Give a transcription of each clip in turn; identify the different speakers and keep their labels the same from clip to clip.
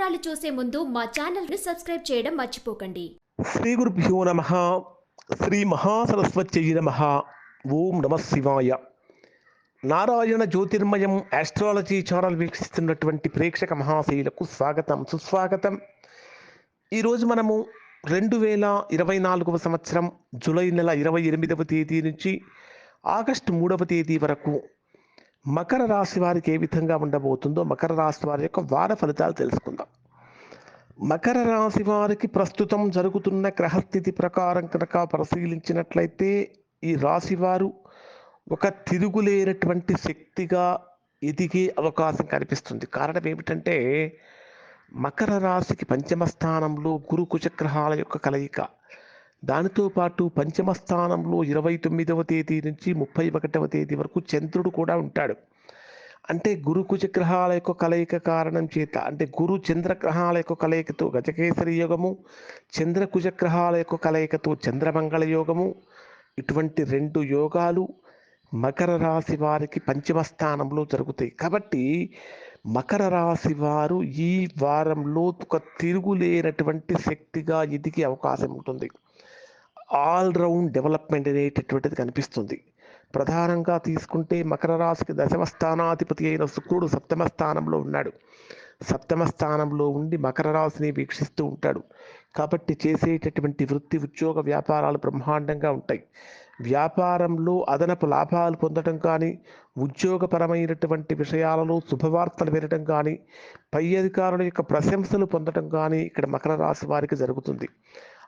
Speaker 1: వివరాలు చూసే ముందు మా ఛానల్ని సబ్స్క్రైబ్ చేయడం మర్చిపోకండి.
Speaker 2: శ్రీ గురుభ్యో నమ. శ్రీ మహాసరస్వతి నమ. ఓం నమ శివాయ. నారాయణ జ్యోతిర్మయం ఆస్ట్రాలజీ ఛానల్ వీక్షిస్తున్నటువంటి ప్రేక్షక మహాశైలకు స్వాగతం సుస్వాగతం. ఈరోజు మనము రెండు వేల ఇరవై నాలుగవ సంవత్సరం జూలై నెల ఇరవై ఎనిమిదవ తేదీ నుంచి ఆగస్టు మూడవ తేదీ వరకు మకర రాశి వారికి ఏ విధంగా ఉండబోతుందో మకర రాశి వారి యొక్క వార ఫలితాలు తెలుసుకుందాం. మకర రాశి వారికి ప్రస్తుతం జరుగుతున్న గ్రహస్థితి ప్రకారం కనుక పరిశీలించినట్లయితే ఈ రాశి వారు ఒక తిరుగులేనటువంటి శక్తిగా ఎదిగే అవకాశం కనిపిస్తుంది. కారణం ఏమిటంటే మకర రాశికి పంచమ స్థానంలో గురు కుజగ్రహాల యొక్క కలయిక. దానితో పాటు పంచమ స్థానంలో ఇరవై తొమ్మిదవ తేదీ నుంచి ముప్పై ఒకటవ తేదీ వరకు చంద్రుడు కూడా ఉంటాడు. అంటే గురు కుజగ్రహాల యొక్క కలయిక కారణం చేత అంటే గురు చంద్రగ్రహాల యొక్క కలయికతో గజకేసరి యోగము చంద్ర కుజగ్రహాల యొక్క కలయికతో చంద్రమంగళ యోగము ఇటువంటి రెండు యోగాలు మకర రాశి వారికి పంచమ స్థానంలో జరుగుతాయి. కాబట్టి మకర రాశి వారు ఈ వారంలో ఒక తిరుగులేనటువంటి శక్తిగా ఎదిగే అవకాశం ఉంటుంది. ఆల్ రౌండ్ డెవలప్మెంట్ అనేటటువంటిది కనిపిస్తుంది. ప్రధానంగా తీసుకుంటే మకర రాశికి దశమ స్థానాధిపతి అయిన శుక్రుడు సప్తమ స్థానంలో ఉన్నాడు. సప్తమ స్థానంలో ఉండి మకర రాశిని వీక్షిస్తూ ఉంటాడు. కాబట్టి చేసేటటువంటి వృత్తి ఉద్యోగ వ్యాపారాలు బ్రహ్మాండంగా ఉంటాయి. వ్యాపారంలో అదనపు లాభాలు పొందడం కానీ ఉద్యోగపరమైనటువంటి విషయాలలో శుభవార్తలు వినడం కానీ పై అధికారుల యొక్క ప్రశంసలు పొందడం కానీ ఇక్కడ మకర రాశి వారికి జరుగుతుంది.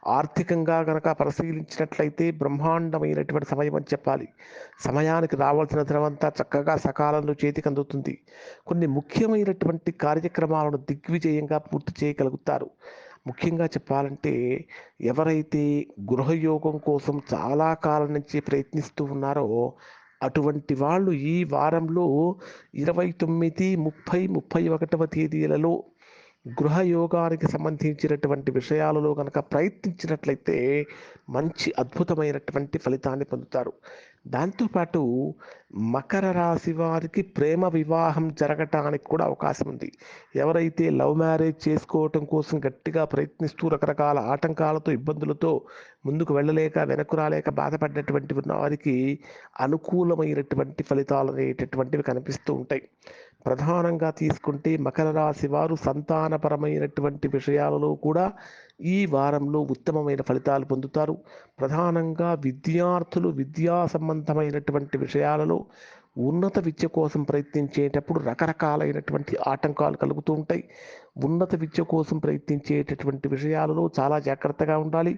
Speaker 2: ఆర్థికంగా కనుక పరిశీలించినట్లయితే బ్రహ్మాండమైనటువంటి సమయం అని చెప్పాలి. సమయానికి రావాల్సిన ధనమంతా చక్కగా సకాలంలో చేతికి అందుతుంది. కొన్ని ముఖ్యమైనటువంటి కార్యక్రమాలను దిగ్విజయంగా పూర్తి చేయగలుగుతారు. ముఖ్యంగా చెప్పాలంటే ఎవరైతే గృహయోగం కోసం చాలా కాలం నుంచి ప్రయత్నిస్తూ ఉన్నారో అటువంటి వాళ్ళు ఈ వారంలో ఇరవై తొమ్మిది ముప్పై ముప్పై ఒకటవ తేదీలలో గృహయోగానికి సంబంధించినటువంటి విషయాలలో కనుక ప్రయత్నించినట్లయితే మంచి అద్భుతమైనటువంటి ఫలితాన్ని పొందుతారు. దాంతోపాటు మకర రాశి వారికి ప్రేమ వివాహం జరగటానికి కూడా అవకాశం ఉంది. ఎవరైతే లవ్ మ్యారేజ్ చేసుకోవటం కోసం గట్టిగా ప్రయత్నిస్తూ రకరకాల ఆటంకాలతో ఇబ్బందులతో ముందుకు వెళ్ళలేక వెనక్కు రాలేక బాధపడినటువంటి ఉన్న వారికి అనుకూలమైనటువంటి ఫలితాలు అనేటటువంటివి కనిపిస్తూ ఉంటాయి. ప్రధానంగా తీసుకుంటే మకర రాశి వారు సంతానపరమైనటువంటి విషయాలలో కూడా ఈ వారంలో ఉత్తమమైన ఫలితాలు పొందుతారు. ప్రధానంగా విద్యార్థులు విద్యా సంబంధమైనటువంటి విషయాలలో ఉన్నత విద్య కోసం ప్రయత్నించేటప్పుడు రకరకాలైనటువంటి ఆటంకాలు కలుగుతూ ఉంటాయి. ఉన్నత విద్య కోసం ప్రయత్నించేటటువంటి విషయాలలో చాలా జాగ్రత్తగా ఉండాలి.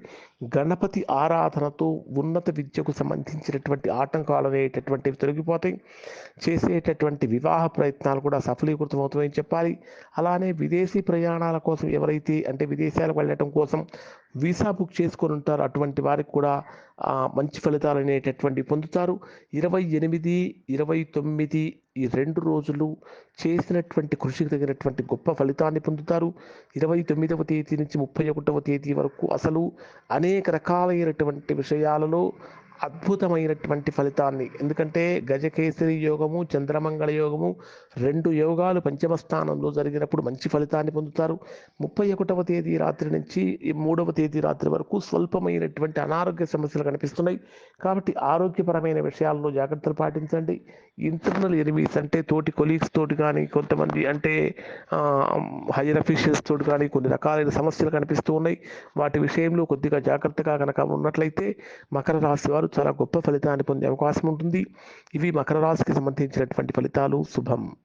Speaker 2: గణపతి ఆరాధనతో ఉన్నత విద్యకు సంబంధించినటువంటి ఆటంకాలు అనేటటువంటివి తొలగిపోతాయి. చేసేటటువంటి వివాహ ప్రయత్నాలు కూడా సఫలీకృతం సఫలీకృతమవుతాయని చెప్పాలి. అలానే విదేశీ ప్రయాణాల కోసం ఎవరైతే అంటే విదేశాలకు వెళ్ళటం కోసం వీసా బుక్ చేసుకొని ఉంటారు అటువంటి వారికి కూడా మంచి ఫలితాలు అనేటటువంటివి పొందుతారు. ఇరవై ఎనిమిది ఇరవై తొమ్మిది ఈ రెండు రోజులు చేసినటువంటి కృషికి తగినటువంటి గొప్ప ఫలితాన్ని పొందుతారు. ఇరవై తొమ్మిదవ తేదీ నుంచి ముప్పై ఒకటవ తేదీ వరకు అసలు అనేక రకాలైనటువంటి విషయాలలో అద్భుతమైనటువంటి ఫలితాన్ని. ఎందుకంటే గజకేసరి యోగము చంద్రమంగళ యోగము రెండు యోగాలు పంచమ స్థానంలో జరిగినప్పుడు మంచి ఫలితాన్ని పొందుతారు. ముప్పై ఒకటవ తేదీ రాత్రి నుంచి మూడవ తేదీ రాత్రి వరకు స్వల్పమైనటువంటి అనారోగ్య సమస్యలు కనిపిస్తున్నాయి. కాబట్టి ఆరోగ్యపరమైన విషయాల్లో జాగ్రత్తలు పాటించండి. ఇంటర్నల్ ఎనిమీస్ అంటే తోటి కొలీగ్స్ తోటి కానీ కొంతమంది అంటే హైయర్ అఫీషియల్స్ తోటి కానీ కొన్ని రకాలైన సమస్యలు కనిపిస్తూ ఉన్నాయి. వాటి విషయంలో కొద్దిగా జాగ్రత్తగా కనుక ఉన్నట్లయితే మకర రాశి వారు వారు చాలా గొప్ప ఫలితాన్ని పొందే అవకాశం ఉంటుంది. ఇవి మకర రాశికి సంబంధించినటువంటి ఫలితాలు. శుభం.